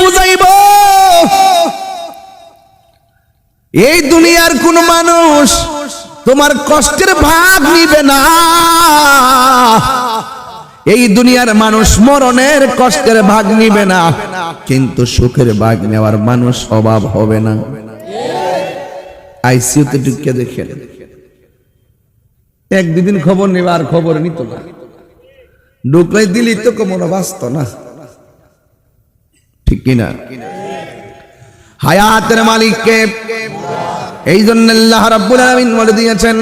বুঝাইব? এই দুনিয়ার কোন মানুষ তোমার কষ্টের ভাগ নিবে না। এই দুনিয়ার মানুষ মরণের কষ্টের ভাগ নিবে না, কিন্তু সুখের ভাগ নেওয়ার মানুষ অভাব হবে না। আইসিউতে ঢুকে দেখেন এক দুদিন খবর নেবার খবর নিত না। ঢুকলে দিলি তো কোনো বাঁচত না। ঠিক কিনা হায়াতের মালিককে এই জন্য আল্লাহ রাব্বুল আলামিন বলে দিয়েছেন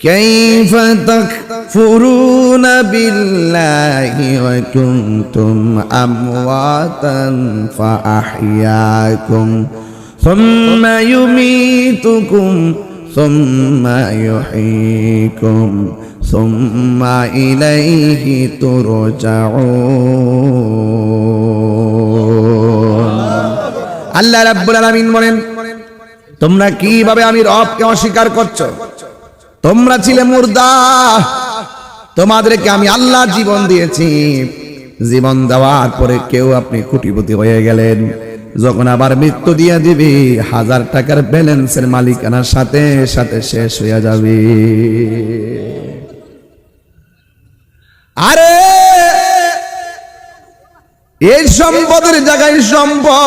كيف تكفرون بالله وكنتم أمواتا فأحياكم ثم يميتكم ثم يحييكم ثم إليه ترجعون আল্লাহ রাব্বুল আলামিন বলেন, তোমরা কীভাবে আমি রবকে অস্বীকার করছ? তোমরা ছিলে মুর্দা। তোমাদেরকে আমি আল্লাহ জীবন দিয়েছি। জীবন দেওয়ার পরে কেউ আপনি কোটিপতি হয়ে গেলেন। যখন আবার মৃত্যু দিয়ে দিবি, হাজার টাকার ব্যালেন্সের মালিকানার সাথে সাথে শেষ হয়ে যাবে। আরে এই সম্পদের জায়গায় সম্পদ।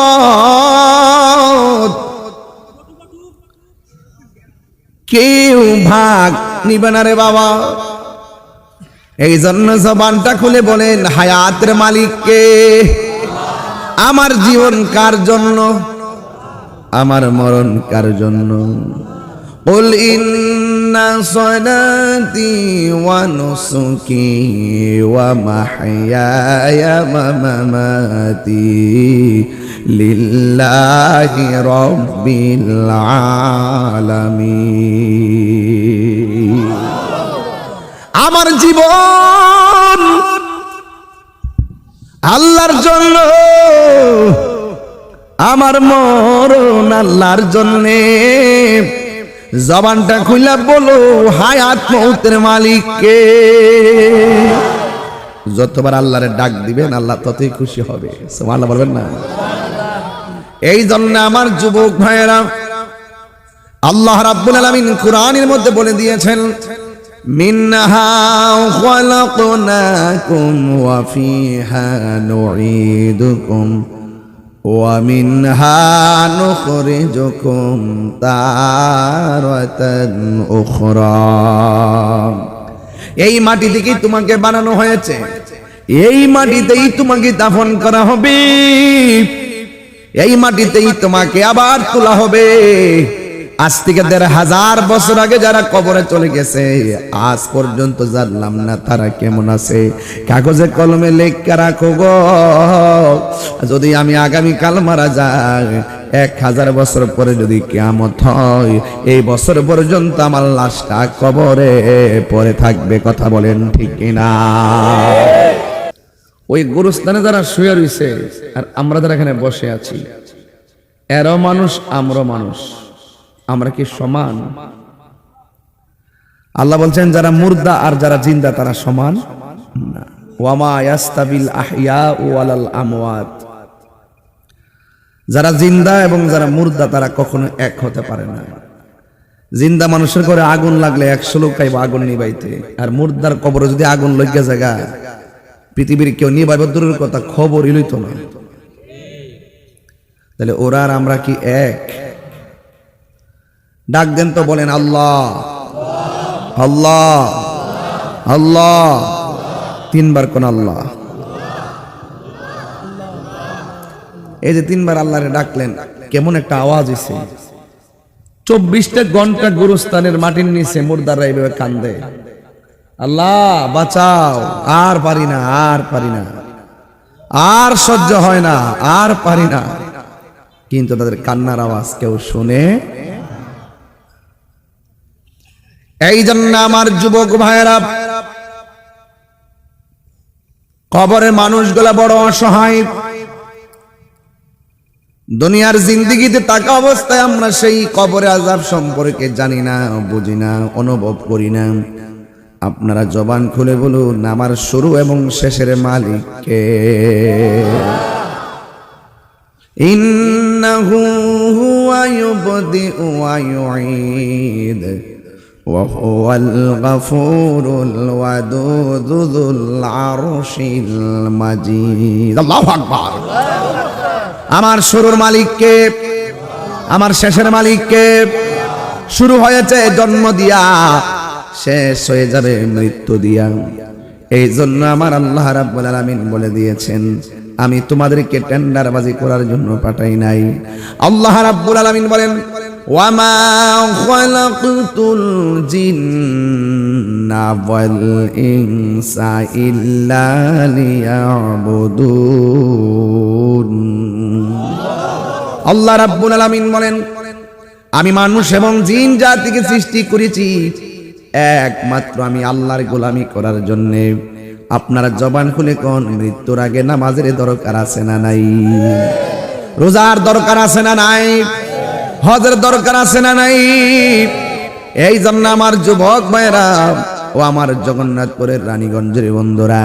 কেউ ভাগ নিবে না রে বাবা। এই জন্য জবানটা খুলে বলেন, হায়াতের মালিককে, আমার জীবন কার জন্য? আমার মরণ কার জন্য? قل إن صلاتي ونسكي ومحياي ومماتي لله رب العالمين আমার জীবন আল্লাহর জন্য আমার মরণ আল্লাহর জন্যে জবানটা খুলে বলো হায়াত মৌতের মালিককে। যতবার আল্লাহরে ডাক দিবেন, আল্লাহ ততই খুশি হবে। সুবহানাল্লাহ বলবেন না? এই জন্য আমার যুবক ভাইয়েরা, আল্লাহ রাব্বুল আলামিন কোরআনের মধ্যে বলে দিয়েছেন মিনহা খলাকনাকুম ওয়া ফিহা নুঈদুকুম। মিনহা নুখরিজুকুম তারাতান উখরা এই মাটি থেকেই তোমাকে বানানো হয়েছে। এই মাটিতেই তোমাকে দাফন করা হবে। এই মাটিতেই তোমাকে আবার তোলা হবে। আজ থেকে দেড় হাজার বছর আগে যারা কবরে চলে গেছে, আজ পর্যন্ত জানলাম না তারা কেমন আছে। কাগজে কলমে লেখা রাখো গো। যদি আমি আগামী কাল মারা যাই, এক হাজার বছর পরে যদি কেয়ামত হয়, এই বছর পর্যন্ত আমার লাশটা কবরে পরে থাকবে, কথা বলেন ঠিক কিনা? ওই গুরুস্থানে যারা শুয়ে রয়েছে, আর আমরা যারা এখানে বসে আছি, এরও মানুষ, আমরাও মানুষ। আমরা কি সমান? আল্লাহ বলছেন, যারা মুর্দা আর যারা জিন্দা, তারা সমান? যারা জিন্দা এবং যারা মুর্দা, তারা কখনো এক হতে পারে না। জিন্দা মানুষের করে আগুন লাগলে একশো লোক খাইব আগুন নিবাইতে। আর মুর্দার কবরে যদি আগুন লইয়া জায়গা, পৃথিবীর কেউ নিবাইব দূরের কথা খবরই লইত না। তাহলে ওরা আর আমরা কি এক? ডাক দেন তো বলেন, আল্লাহ। আল্লাহ। আল্লাহ। তিনবার কোন আল্লাহ। এই যে তিনবার আল্লাহরে ডাকলেন, কেমন একটা আওয়াজ হয়েছে চব্বিশটা ঘণ্টা গুরুস্থানের মাটির নিচে মুর্দাররা এইভাবে কান্দে। আল্লাহ, বাঁচাও। আর পারি না, আর পারি না। আর সহ্য হয় না, আর পারি না। কিন্তু তাদের কান্নার আওয়াজ কেউ শুনে এই জন্য আমার যুবক ভাইয়েরা কবরে মানুষগুলা বড় অসহায়। দুনিয়ার জিন্দিগিতে তাকা অবস্থায় আমরা সেই কবরে আজাব সম্পর্কে জানি না, বুঝি না, অনুভব করি না। আপনারা জবান খুলে বলুন, আমার শুরু এবং শেষের মালিককে। ইন্নাহু হুয়া ইউবদি ওয়া ইউঈদ। وهو الغفور الودود ذو العرش المجيد الله أكبر আমার শুরুর মালিককে আমার শেষের মালিককে শুরু হয়েছে জন্ম দিয়া শেষ হয়ে যাবে মৃত্যু দিয়া এই জন্য আমার আল্লাহ রাব্বুল আলামিন বলে দিয়েছেন আমি তোমাদেরকে টেন্ডারবাজি করার জন্য পাঠাই নাই আল্লাহ রাব্বুল আলামিন বলেন খালাকতুল জিন্না ওয়াল ইনসা ইল্লা লিয়াবুদুন আল্লাহ রাব্বুল আলামিন বলেন, আমি মানুষ এবং জিন জাতিকে সৃষ্টি করেছি। একমাত্র আমি আল্লাহর গোলামি করার জন্য। আপনারা জবান খুলে কোন মৃত্যুর আগে নামাজের দরকার আছে না নাই? রোজার দরকার আছে না নাই? হজের দরকার আছে না নাই? এই জন্য আমার যুবক ভাইরা ও আমার জগন্নাথপুরের রানীগঞ্জের বন্ধুরা,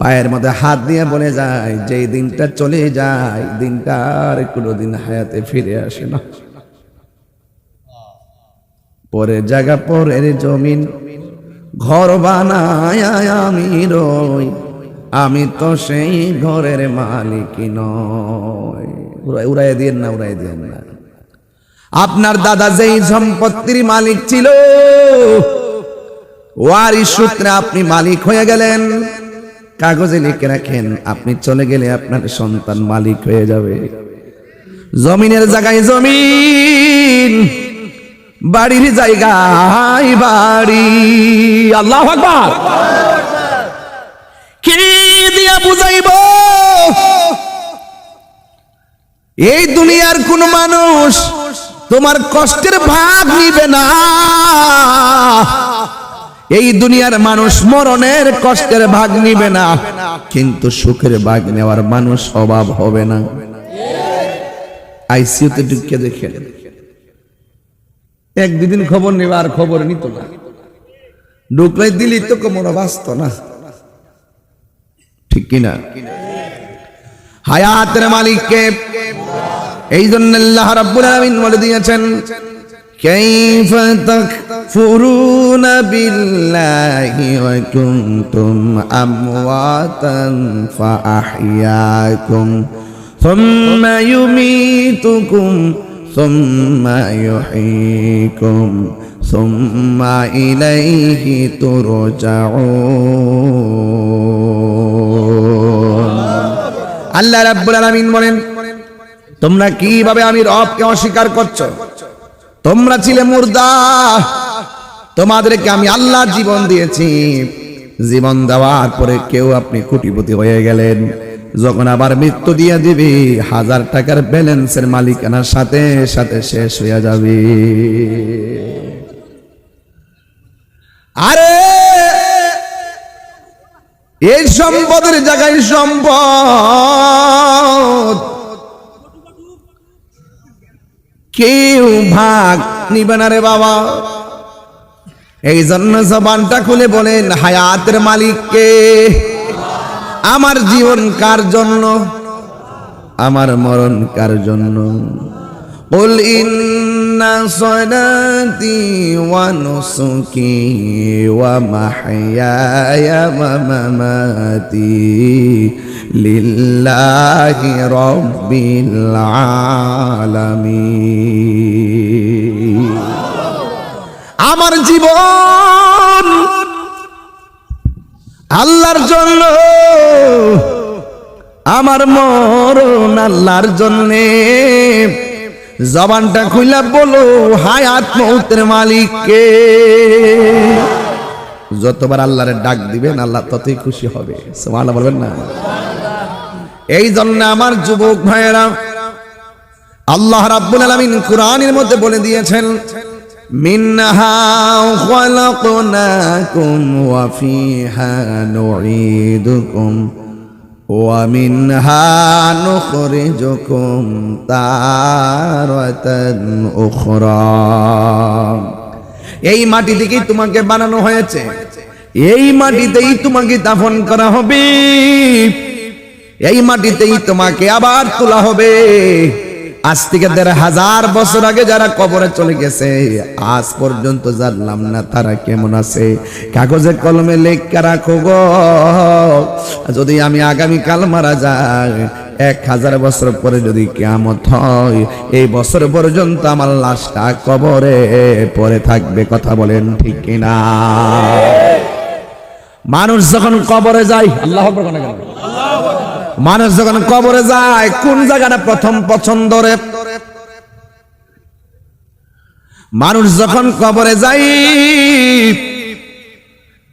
পায়ের মধ্যে হাত দিয়ে বলে যায় যে দিনটা চলে যায়, দিনটা আর কোনোদিন হায়াতে ফিরে আসে না। পরের জায়গা পরের জমিন ঘর বানায় আমি রই, আমি তো সেই ঘরের মালিক নয় উড়াই দিয়েন না, উড়াই দিয়েন না। আপনার দাদা যেই সম্পত্তির মালিক ছিল, ওয়ারি সূত্রে আপনি মালিক হয়ে গেলেন। কাগজে লিখে রাখেন, আপনি চলে গেলে আপনার সন্তান মালিক হয়ে যাবে। জমিনের জায়গায় জমিন, বাড়ির জায়গায় বাড়ি। আল্লাহ আকবার। কি দিয়া বুঝাইব? এই দুনিয়ার কোন মানুষ তোমার কষ্টের ভাগ নিবে না। এই দুনিয়ার মানুষ মরণের কষ্টের ভাগ নিবে না, কিন্তু সুখের ভাগ নেওয়ার মানুষ অভাব হবে না। আইসিউতে ঢুকে দেখেন এক দুদিন খবর নেবে, আর খবর নিত না। ঢুকলে দিলি তো কোমর বাঁচত না। ঠিক কিনা? হায়াতের মালিককে এই জন্য আল্লাহ রাব্বুল আলামিন বলে দিয়েছেন كيف تكفرون بالله وكنتم أمواتا فأحياكم ثم يميتكم ثم يحييكم ثم إليه ترجعون আল্লাহ রাব্বুল আলামিন বলেন তোমরা কীভাবে আমি রবকে অস্বীকার করছ? তোমরা ছিলে মুর্দা। তোমাদেরকে আমি আল্লাহ জীবন দিয়েছি। জীবন দেওয়ার পরে কেউ আপনি কোটিপতি হয়ে গেলেন। যখন আবার মৃত্যু দিয়ে দিবি, হাজার টাকার ব্যালেন্সের মালিকানার সাথে সাথে শেষ হয়ে যাবে। আরে, এই সম্পদের জায়গায় সম্পদ। কেউ ভাগ নিবে না রে বাবা। এই জন্য জবানটা খুলে বলেন, হায়াতের মালিককে, আমার জীবন কার জন্য? আমার মরণ কার জন্য? قل إن صلاتي ونسكي ومحياي ومماتي لله رب العالمين আমার জীবন আল্লাহর জন্য আমার মরণ আল্লাহর জন্যে জবানটা খুইলা বলো হায়াত মৌতের মালিককে। যতবার আল্লাহরে ডাক দিবেন, আল্লাহ ততই খুশি হবে। সুবহানাল্লাহ বলবেন না? এই জন্য আমার যুবক ভাইয়েরা, আল্লাহ রাব্বুল আলামিন কোরআনের মধ্যে বলে দিয়েছেন, মিনহা খলাকনাকুম ওয়া ফিহা নুঈদুকুম। মিনহা নুখরিজুকুম তারাতান উখরা এই মাটি থেকেই তোমাকে বানানো হয়েছে। এই মাটিতেই তোমাকে দাফন করা হবে। এই মাটিতেই তোমাকে আবার তোলা হবে। আজ থেকে দেড় হাজার বছর আগে যারা কবরে চলে গেছে, আজ পর্যন্ত জানলাম না তারা কেমন আছে। কাগজে কলমে লেখা রাখো গো। যদি আমি আগামী কাল মারা যাই, এক হাজার বছর পরে যদি কেমত হয়, এই বছর পর্যন্ত আমার লাশটা কবরে পরে থাকবে, কথা বলেন ঠিক কিনা? মানুষ যখন কবরে যায়, আল্লাহ? মানুষ যখন কবরে যায়, কোন জায়গাটা প্রথম পছন্দ রে? মানুষ যখন কবরে যায়,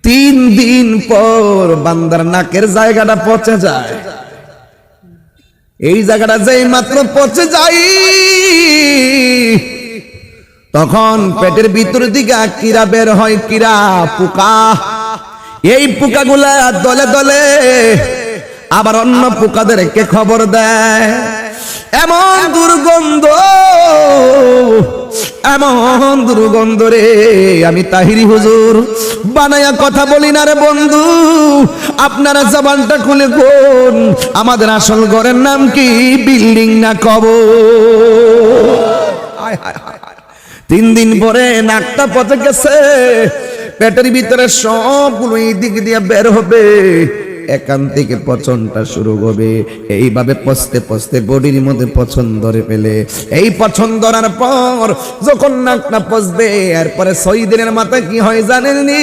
তিন দিন পর বান্দার নাকের জায়গাটা পচে যায়। এই জায়গাটা যেই মাত্র পচে যাই তখন পেটের ভিতর দিকে কিরা বের হয়, কিরা পোকা। এই পোকাগুলা দলে দলে আবার অন্য পোকাদের পোকাদেরকে খবর দেয়। এমন দুর্গন্ধ এমন দুর্গন্ধ রে, আমি তাহিরি হুজুর, বানায়া কথা বলি না রে বন্ধু। আপনারা জবানটা খুলে কোন আমাদের আসল ঘরের নাম কি, বিল্ডিং না কব। তিন দিন পরে নাকটা পচে গেছে, পেটের ভিতরে সবগুলো এই দিক দিয়ে বের হবে। একান থেকে পচনটা শুরু হবে। এইভাবে পচতে পচতে বডির মধ্যে পছন্দ ধরে ফেলে। এই পছন্দ ধরার পর যখন নাকটা পচবে, এরপরে ছয় দিনের মাথায় কি হয় জানেননি?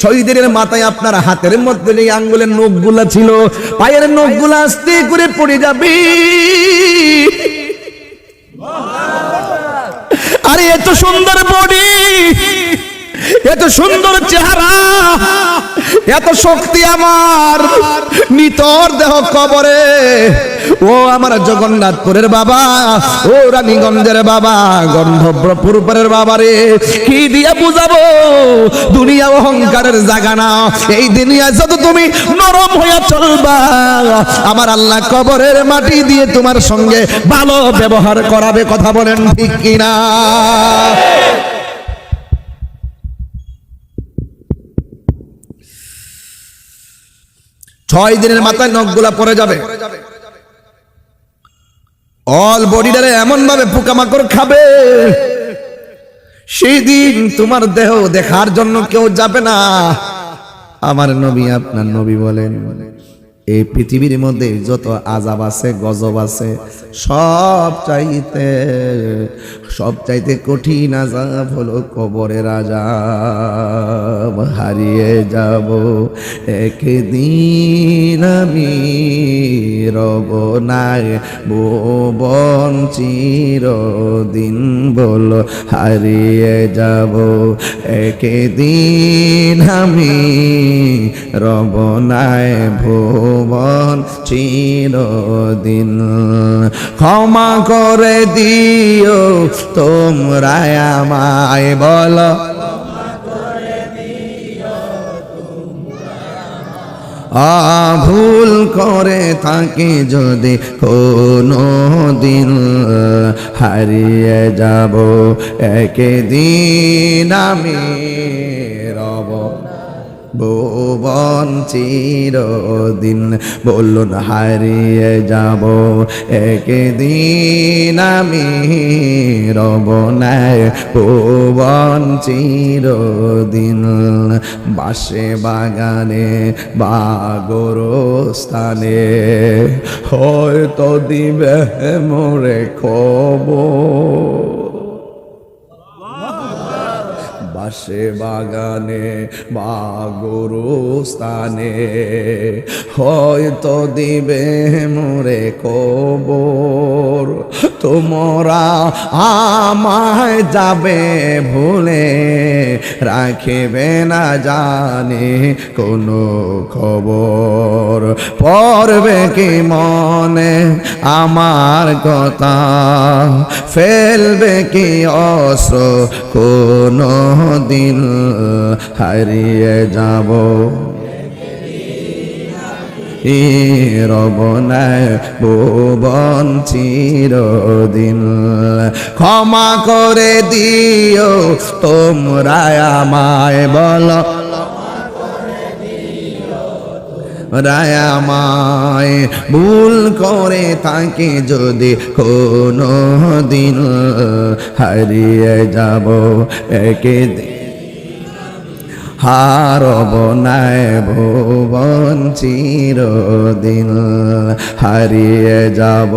ছয় দিনের মাথায় আপনার হাতের মধ্যে যে আঙ্গুলের নখগুলা ছিল, পায়ের নখগুলা আস্তে করে পড়ে যাবে। আরে, এত সুন্দর বডি! এত সুন্দর চেহারা, এত শক্তি আমার। নিতর দেহ কবরে। ও আমার জগন্নাথপুরের বাবা, ও রানীগঞ্জের বাবা গন্ধব্রপুরের বাবা রে। কি দিয়ে বুঝাবো? দুনিয়া অহংকারের জায়গা না। এই দুনিয়া যত তুমি নরম হইয়া চলবা। আমার আল্লাহ কবরের মাটি দিয়ে তোমার সঙ্গে ভালো ব্যবহার করাবে, কথা বলেন ঠিক কিনা? ছয় দিনের মাথায় নখগুলা পরে যাবে। অল বডিটারে এমন ভাবে পোকামাকড় খাবে। সেই দিন তোমার দেহ দেখার জন্য কেউ যাবে না। আমার নবী আপনার নবী বলেন, এই পৃথিবীর মধ্যে যত আজাব আছে, গজব আছে, সব চাইতে সব চাইতে কঠিন আজাব হলো কবরের আজাব। হারিয়ে যাব একদিন আমি, রব নাই ভুবন চিরদিন বল। হারিয়ে যাব একদিন আমি, রব নাই ভুবন চিরদিন। ক্ষমা করে দিও তোমরা আমায় বলো। ভুল করে থাকি যদি কোনো দিন হারিয়ে যাব। একদিন আমি ভুবন চিরদিন বলুন, হারিয়ে যাব। একদিন আমি রব নাই ভুবন চিরদিন বাসে বাগানে বাগর স্থানে হয়তো দিবে মোরে খবর। বাসে বাগানে বা স্থানে হয়তো দিবে মোরে কবর। তোমরা আমায় যাবে ভুলে রাখিবে না জানে কোনো খবর। পড়বে কি মনে আমার কথা? ফেলবে কি অস্ত্র? কোনো দিন হারিয়ে যাব। রবনায় ভুবন চিরদিন। ক্ষমা করে দিও তোমরা আমায় বল। রায়ামায় ভুল করে তাকে যদি কোনো দিন হারিয়ে যাব একে দিন হারব নাই ভুবন চিরদিন, হারিয়ে যাব।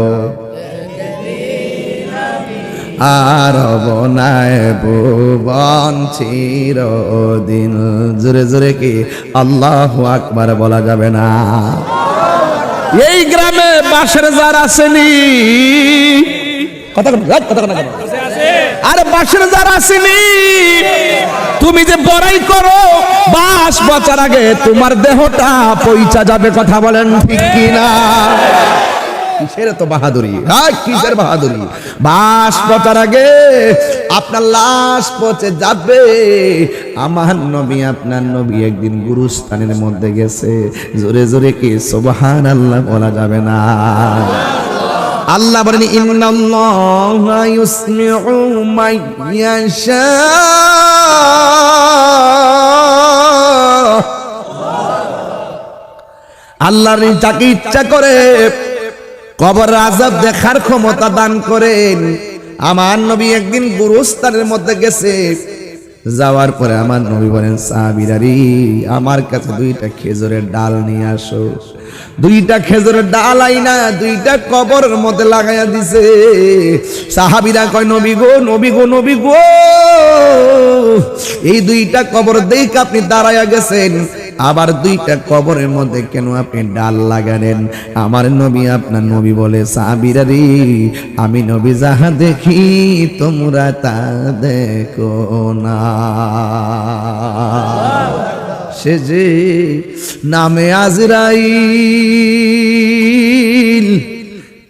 হারব নাই ভুবন চিরদিন। জোরে জোরে কি আল্লাহ আকবার বলা যাবে না? এই গ্রামে বাসের যার আসেনি। কথা কথা আরে আসেনি। তুমি যে বড়াই করো বাস বচার আগে তোমার দেহটা পইচা যাবে কথা বলেন ঠিক কিনা? কিসের তো বাহাদুরি? হ্যাঁ কিসের বাহাদুরি? বাস পচার আগে আপনার লাশ পচে যাবে। আমার নবী, আপনার নবী একদিন গুরুস্থানের মধ্যে গেছে। জোরে জোরে কি সোবাহান আল্লাহ বলা যাবে না? আল্লাহ বলেন, ইন্নাল্লাহা ইউসমিউ মাইয়াশা আল্লাহর যাকে ইচ্ছা করে কবর আজাব দেখার ক্ষমতা দান করেন। আমার নবী একদিন গুরুস্থানের মধ্যে গেছে। যাওয়ার পরে আমার নবী বলেন সাহাবিরারি আমার কাছে দুইটা খেজুরের ডাল নিয়ে আসো। দুইটা খেজুরের ডাল আইনা, দুইটা কবরের মধ্যে লাগাইয়া দিছে। সাহাবিরা কয়, নবী গো নবী গো নবী গো, এই দুইটা কবর দেখ আপনি দাঁড়াইয়া গেছেন। আবার দুইটা কবরের মধ্যে কেন আপনি ডাল লাগালেন? আমার নবী, আপনার নবী বলে সাবিরারি আমি নবী যাহা দেখি, তোমরা তা দেখো না। সে যে নামে আজরাইল।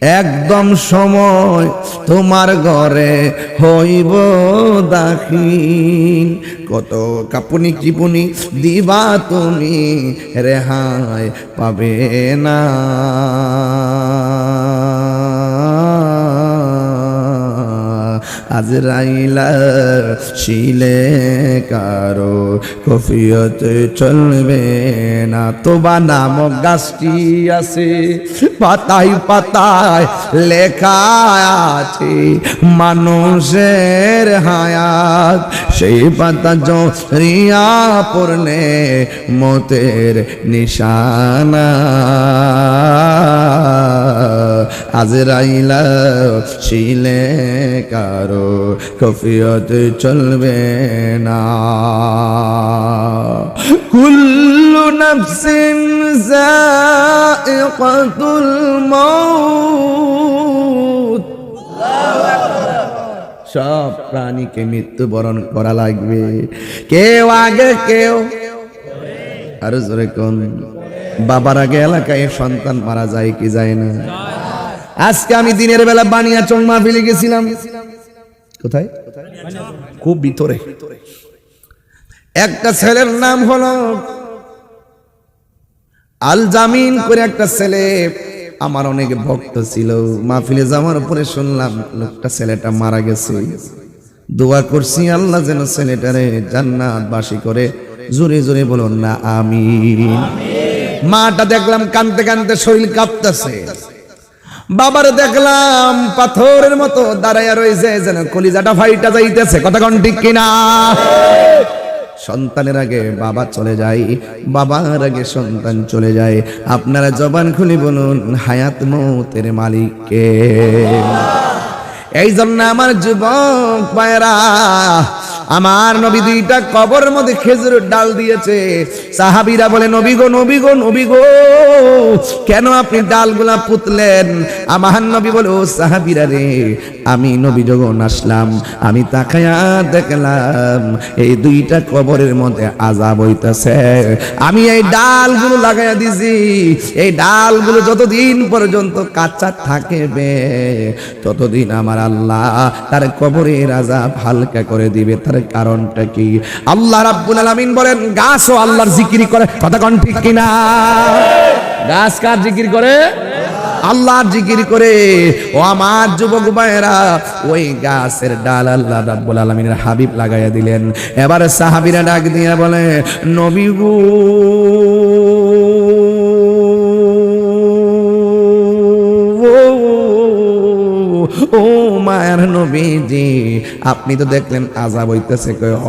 একদম সময় তোমার ঘরে হইব দাখিল। কত কাপুনি চিপুনি দিবা তুমি রেহাই পাবে না। আজ রাইলা শিলে কারও কফিয়তে চলবে না। তোবা নামক গাছটি আছে, পাতায় পাতায় লেখা আছে, মানুষের হায়াত। সেই পাতা জরিয়া পড়লে মতের নিশানা। আজ রাইলা শিলে কারও কফিয়ত চলবে না। কুল্লু নফসিন যায়িকাতুল মাউত। সব প্রাণীকে মৃত্যুবরণ করা লাগবে। কেউ আগে, কেউ আরও জোরে কোন। বাবার আগে এলাকায় সন্তান মারা যায় কি যায় না? আজকে আমি দিনের বেলা বানিয়া চং মাহফিলে গেছিলাম। কোথায়? খুব ভিতরে। একটা ছেলের নাম হলো আল জামিন করে একটা ছেলে। আমার অনেক ভক্ত ছিল। মাহফিলে যাওয়ার পরে শুনলাম, লোকটা ছেলেটা মারা গেছে। দোয়া করছি আল্লাহ যেন ছেলেটারে জান্নাত বাসি করে। জোরে জোরে বলুন না আমি মাটা দেখলাম কানতে কানতে শরীর কাঁপতেছে। বাবার দেখলাম পাথরের মতো দাঁড়াইয়া রয়েছে, যেন কলিজাটা ফাইটা যাইতেছে। কথা কন ঠিক কিনা? সন্তানের আগে বাবা চলে যায়, বাবার আগে সন্তান চলে যায়। আপনারা জবান খুলি বলুন, হায়াত মৌতের মালিককে। এই জন্য আমার যুবক পায়রা আমার নবী দুইটা কবর মধ্যে খেজুরের ডাল দিয়েছে। সাহাবিরা বলে, নবী গো নবী গো নবী গো, কেন আপনি ডালগুলা পুতলেন? আমার নবী বলে, ও সাহাবিরা রে, আমি নবী যখন আসলাম, আমি তাকায়া দেখলাম, এই দুইটা কবরের মধ্যে আজাব হইতাছে। আমি এই ডালগুলো লাগাইয়া দিছি। এই ডালগুলো যতদিন পর্যন্ত কাঁচা থাকবে, ততদিন আমার আল্লাহ তার কবরের আজাব হালকা করে দিবে, তার কারণটা কি? আল্লাহ রাব্বুল আলামিন বলেন, গাছও আল্লাহর জিকির করে। কথা কোন ঠিক কিনা? গাছ কার জিকির করে? আল্লাহর জিকির করে। ও আমার যুবক ভাইয়েরা, ওই গাছের ডাল আল্লাহ রাব্বুল আলামিনের হাবিব লাগাইয়া দিলেন। এবারে সাহাবীরা ডাক দিয়া বলে, নবী গো মায়ের নবীজি, আপনি তো দেখলেন আজাব হইতেছে কই হ,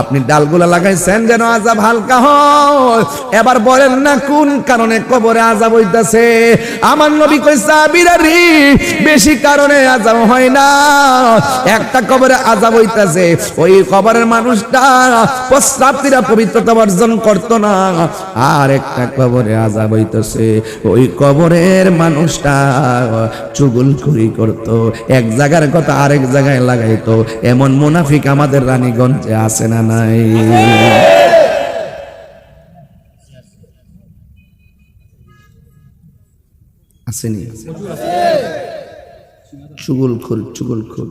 আপনি ডালগুলা লাগাইছেন যেন আজাব হালকা হয়। এবার বলেন না কোন কারণে কবরে আজাব হইতেছে? আমার নবী কই সাবিরারি বেশি কারণে আজাব হয় না। একটা কবরে আজাব হইতেছে, ওই কবরের মানুষটা প্রস্রাবটিরা পবিত্রতা অর্জন করতো না। আর একটা কবরে আজাব হইতেছে, ওই কবরের মানুষটা চুগুলখুরি করত। এক জায়গার কথা আরেক জায়গায় লাগাইতো। এমন মুনাফিক আমাদের রানীগঞ্জে আছে না নাই? আসেনি? চুগুলখুর চুগুলখুর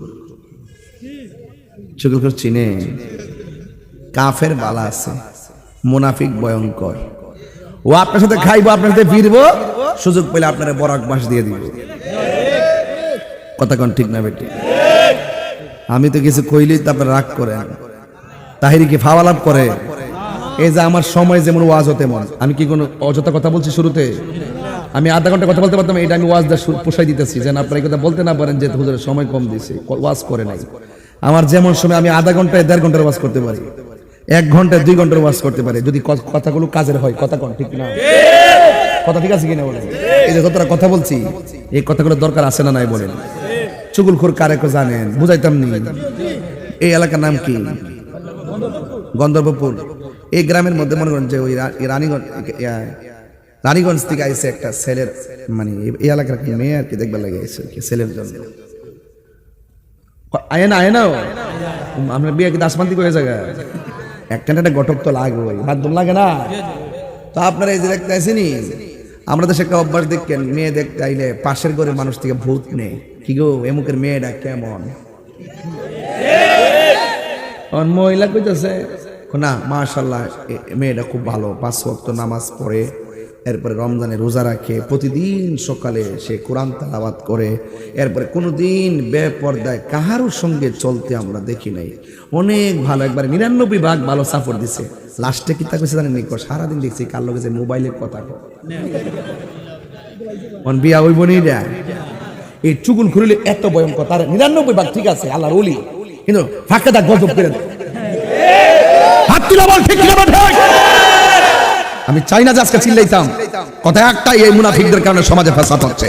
চুগুলখুর চিনে? কাফের বালা আছে। মুনাফিক ভয়ঙ্কর। ও আপনার সাথে খাইবো, আপনার সাথে ফিরবো। সুযোগ পেলে আপনারা বরাক মাস দিয়ে দিব। কথা ঠিক না বেটি? আমি তো কিছু কইলেই তো আপনারা রাগ করেন তাহিরি কি ফাওয়ালাপ করে? এই যে আমার সময় যেমন ওয়াজ হতে মন আমি কি কোনো অযথা কথা বলছি শুরুতে? আমি আধা ঘণ্টা কথা বলতে পারতাম, এটা আমি ওয়াজ দা পোষাই দিতেছি। যেন আপনারা এই কথা বলতে না পারেন যে হুজুরের সময় কম দিছে ওয়াজ করে নাই। আমার যেমন সময় আমি আধা ঘন্টায় দেড় ঘণ্টার ওয়াজ করতে পারি। এক ঘন্টায় দুই ঘণ্টার ওয়াজ করতে পারি। যদি কথাগুলো কাজের হয়, কথা কোন ঠিক না? কথা ঠিক আছে কিনা বলেন? এই যে যতটা কথা বলছি, এই কথাগুলো দরকার আছে না নাই বলেন? চুগুলখোর কারে কো জানেন? বুঝাইতাম নি। এই এলাকার নাম কি? গন্ধর্বপুর এই গ্রামের মধ্যে মনে করেন যে ওই রানীগঞ্জ রানীগঞ্জ থেকে আইসে একটা ছেলের মানে এই- এলাকার একটা মেয়ে আর কি দেখবার লাগে আইসে কি ছেলের জন্য। আয় না আয় না ও। আমরা বিয়ে কি দাসমান্তি করে জায়গা একটা একটা গটক তো লাগবে মাধ্যম লাগে না। তো আপনারা এই যে দেখতে আসেনি আমরা দেশে একটা অভ্যাস দেখেন, মেয়ে দেখতে আইলে পাশের ঘরের মানুষ থেকে ভূত নেই কি গো এমুকের মেয়েটা কেমন মহিলা কইতেছে না মাশাল্লাহ মেয়েটা খুব ভালো পাঁচ ওয়াক্ত নামাজ পড়ে এরপরে রমজানে রোজা রাখে প্রতিদিন সকালে সে কোরআন তালাবাত করে এরপরে কোনোদিন বেপর্দায় কাহারোর সঙ্গে চলতে আমরা দেখি নাই অনেক ভালো একবার নিরানব্বই ভাগ ভালো সাপোর্ট দিছে লাস্টে কি তা কইছে জানেন নি? সারাদিন দেখছি কার লোকে যে মোবাইলের কথা বিয়া হইব নি এটা? এই চুগুল খুলিলে এত ভয়ঙ্কর, তার নিরানব্বই ভাগ ঠিক আছে, আল্লাহর ওলি। কিন্তু ফাঁকা দা গজব করে? আমি চাই না যে আজকে চিল্লাইতাম। কথা একটাই, এই মুনাফিকদের কারণে সমাজে ফাসাদ হচ্ছে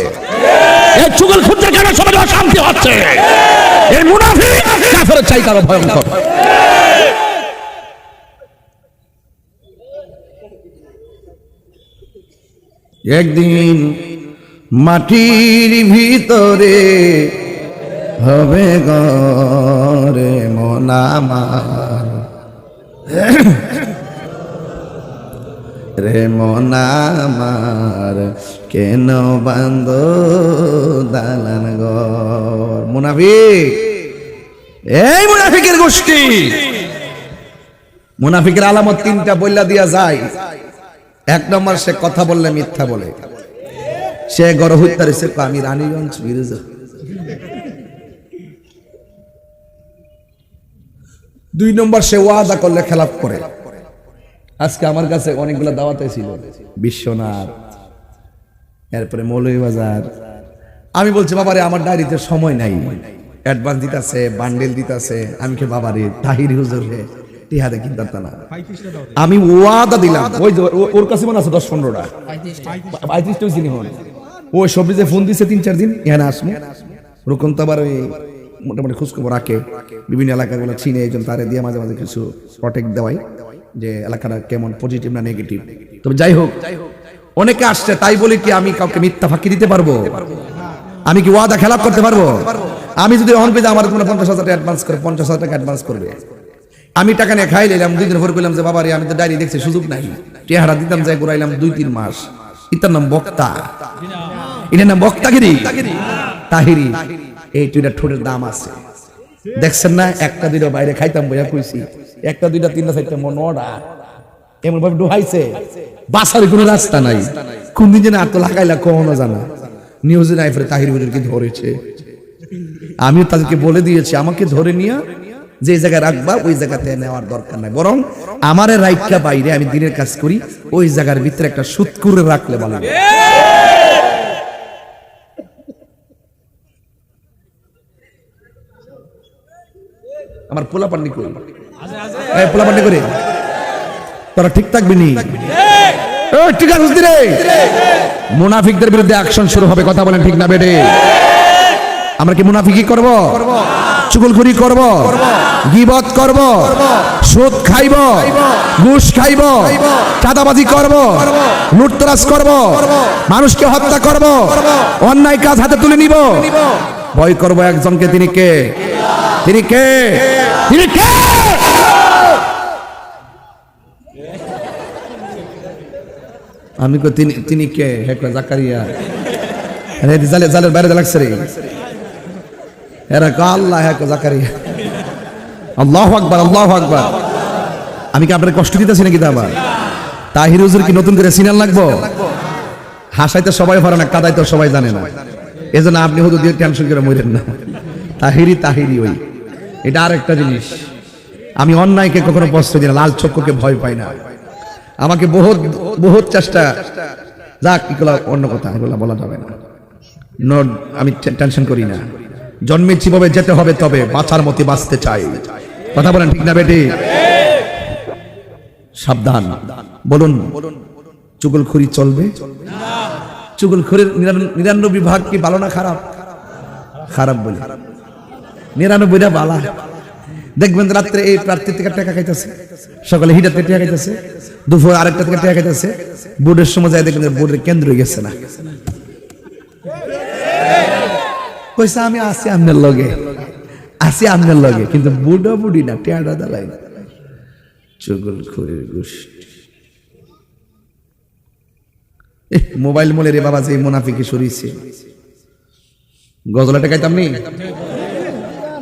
এই চুগল খুঁজদের কারণে সমাজে অশান্তি হচ্ছে। এই মুনাফিক কাফের চাই তারও ভয়ঙ্কর। একদিন মাটির ভিতরে হবে গরে মনামার রে মনামার কেন বান্ধ দালান ঘর? মুনাফিক! এই মুনাফিকের গোষ্ঠী! মুনাফিকের আলামত তিনটা বইলা দিয়া যায়। এক নম্বর সে কথা বললে, মিথ্যা বলে। সে গড় সে আমি রানীগঞ্জ মির্জা দুই নম্বর সে ওয়াদা করলে খেলাপ করে। আজকে আমার কাছে অনেকগুলো দাওয়াতে ছিল বিশ্বনাথ, এরপরে মৌলভীবাজার। আমি বলছি, বাবারে, আমার ডায়েরিতে সময় নাই। অ্যাডভান্স দিতেছে, বান্ডেল দিতেছে। আমি কে বাবারে, তাহির হুজুর রে টিহাদে কিনতাম তা না। আমি ওয়াদা দিলাম। ওই ওর কাছে মনে আছে দশ পনেরোটা। পঁয়ত্রিশটা চিনি হন ও সবজিতে ফোন দিছে তিন চার দিন, এখানে আসব ওরকম তো আবার ওই মোটামুটি খোঁজখবর রাখে। বিভিন্ন এলাকাগুলো চিনে একজন তারে দিয়ে মাঝে মাঝে কিছু প্রটেক্ট দেওয়াই যে এলাকাটা কেমন পজিটিভ না নেগেটিভ তবে যাই হোক, অনেকে আসছে, তাই বলে কি আমি কাউকে মিথ্যা ফাঁকি দিতে পারব? আমি কি ওয়াদা খেলাপ করতে পারব? আমি যদি অন পেয়ে আমার পঞ্চাশ হাজার টাকা অ্যাডভান্স করে, পঞ্চাশ হাজার টাকা অ্যাডভান্স করবে। আমি টাকা নিয়ে খাই নিলাম দুই দিন পর বললাম যে বাবা রে আমি তো ডায়েরি দেখছি, সুযোগ নাই। টেহারা দিতাম, যাই ঘুরাইলাম, দুই, তিন মাস। ইতার নাম বক্তা। এটার নাম বক্তাগিরি? তাহিরি। এই দুইটা ঠোঁটের দাম আছে। দেখছেন না? একটা দুইটা বাইরে খাইতাম বইয়া কইছি। একটা দুইটা তিনটা চারটা মন নটা এমন ভাবে ডুহাইছে। বাসার কোনো রাস্তা নাই। কোন দিন যেন আত্ম লাগাইলা কখনো জানা। নিউজে নাইফের তাহির হুজুরকে ধরেছে? আমি তাদেরকে বলে দিয়েছি আমাকে ধরে নিয়ে যে জায়গায় রাখবা ওই জায়গাতে নেওয়ার দরকার নাই। বরং আমারে রাইখা বাইরে আমি দিনের কাজ করি ওই জায়গার ভিতরে একটা সুত করে রাখলে ভালো আমার পোলা পান্নি করি পোলা পান্নি করে তোরা ঠিক থাকবি নি? ঠিক আছে রে? মুনাফিকদের বিরুদ্ধে অ্যাকশন শুরু হবে, কথা বলেন ঠিক না বেটে? আমরা কি মুনাফিকি করব? চুগলখুরি করব? গিবত করব? সুদ খাইব? ঘুষ খাইব? চাঁদাবাজি করব? লুটতরাজ করব? মানুষকে হত্যা করব? অন্যায় কাজ হাতে তুলে নিব? ভয় করব একজনকে, তিনি কে? তিনি কে? তিনি কে? আমি কো তিনি তিনি কে? হেকলা জাকারিয়া। আরে জালে জালের বাইরে লাগছে রে। এরা কা আল্লাহ হেক জাকারিয়া। আল্লাহ আকবার আল্লাহ আকবার। আমি কি আপনার কষ্ট দিতেছি নাকি দাবা তাহির হুজুর কি নতুন করে সিনাল লাগবো? হাসাইতে সবাই পারে না, কাদাইতে সবাই জানে না। এজন্য আপনি হুজুর দিয়ে টেনশন করে মরেন না। তাহিরি তাহিরি ওই। এটা আর একটা জিনিস। আমি অন্যায়কে কখনো প্রশ্রয় দিই না, লাল চক্ষুকে ভয় পাই না। আমাকে বহুত বহুত চেষ্টা। যাক, এগুলো অন্য কথা, এগুলো বলা যাবে না। আমি টেনশন করি না। জন্মেছি ভাবে যেতে হবে তবে, বাঁচার মতে বাঁচতে চাই। কথা বলেন ঠিক না, বেটি? সাবধান। বলুন, চুগলখুরি চলবে? চুগলখুরির নিরান- নিরানব্বই ভাগ কি ভালো না খারাপ? খারাপ বলি। নিরানব্বইটা বালা। দেখবেন রাত্রে এই প্রার্থী থেকে টাকা খাইতেছে। সকালে হিটার থেকে টাকা খাইতেছে, দুপুর আরেকটা থেকে টাকা খাইতেছে। বোর্ডের সময় যায় দেখবেন বোর্ডের কেন্দ্র গেছে না। কইসা আমি আসি আমনের লগে। লগে, কিন্তু বুড়ো বুড়ি না, টেয়াটা দালাই না। চুগল খুরির গোষ্ঠী। মোবাইল মোলে রে বাবা যে মুনাফিকে সরিয়েছে। গজলাটা গাইতাম নি?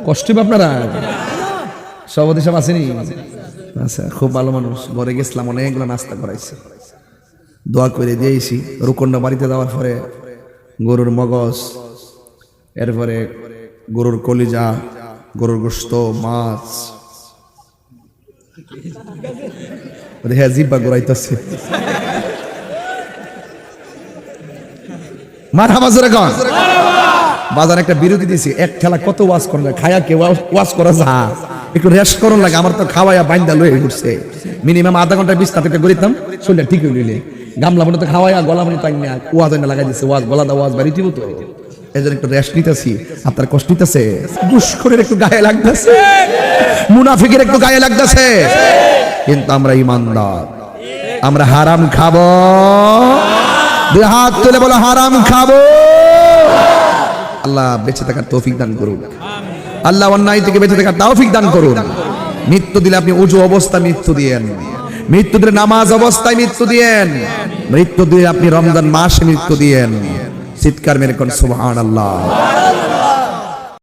কষ্ট আপনারা? সভাপতি সব আসেনি আচ্ছা খুব ভালো মানুষ, ঘরে গেছিলাম, অনেকগুলো নাস্তা করাইছে। দোয়া করে দিয়েছি রুকন্ডা বাড়িতে যাওয়ার পরে গরুর মগজ, এরপরে গরুর কলিজা, গরুর গোস্ত, মাছ। হ্যাঁ জিব্বা গোড়াইতেছে মার হাবাজ কন। বাজার একটা বিরতি দিছি, এক ঠেলা কত ওয়াশ করা খায়া কে ওয়াজ করা যা একটু রেস্ট করুন লাগে, আমার তো খাওয়াইয়া বাইন্দা লয়ে ঘুরছে। মিনিমাম আধা ঘণ্টা বিশ তাতে করিতাম শরীরটা ঠিক হয়ে গেলে। গামলা মনে তো খাওয়াইয়া, গলা মনে না ওয়াজ না লাগাই দিছে, ওয়াজ, গলা দা ওয়াজ, বাড়ি দিব তো। এই জন্য একটু রেস্ট নিতেছি, আপনার কষ্ট নিতেছে দুষ্করের একটু গায়ে লাগতেছে। মুনাফিকের একটু গায়ে লাগতেছে। কিন্তু আমরা ইমানদার। আমরা হারাম খাব। দুই হাত তুলে বলো, হারাম খাব। আল্লাহ বেঁচে থাকার তৌফিক দান করুন। আল্লাহ অন্যায় থেকে বেঁচে থাকার তৌফিক দান করুন। মৃত্যু দিলে আপনি উজু অবস্থা মৃত্যু দিয়েন। মৃত্যু দিলে নামাজ অবস্থায় মৃত্যু দিয়েন। মৃত্যু দিয়ে আপনি রমজান মাসে মৃত্যু দিয়েন। চিৎকার মেরে কোন সুবহান আল্লাহ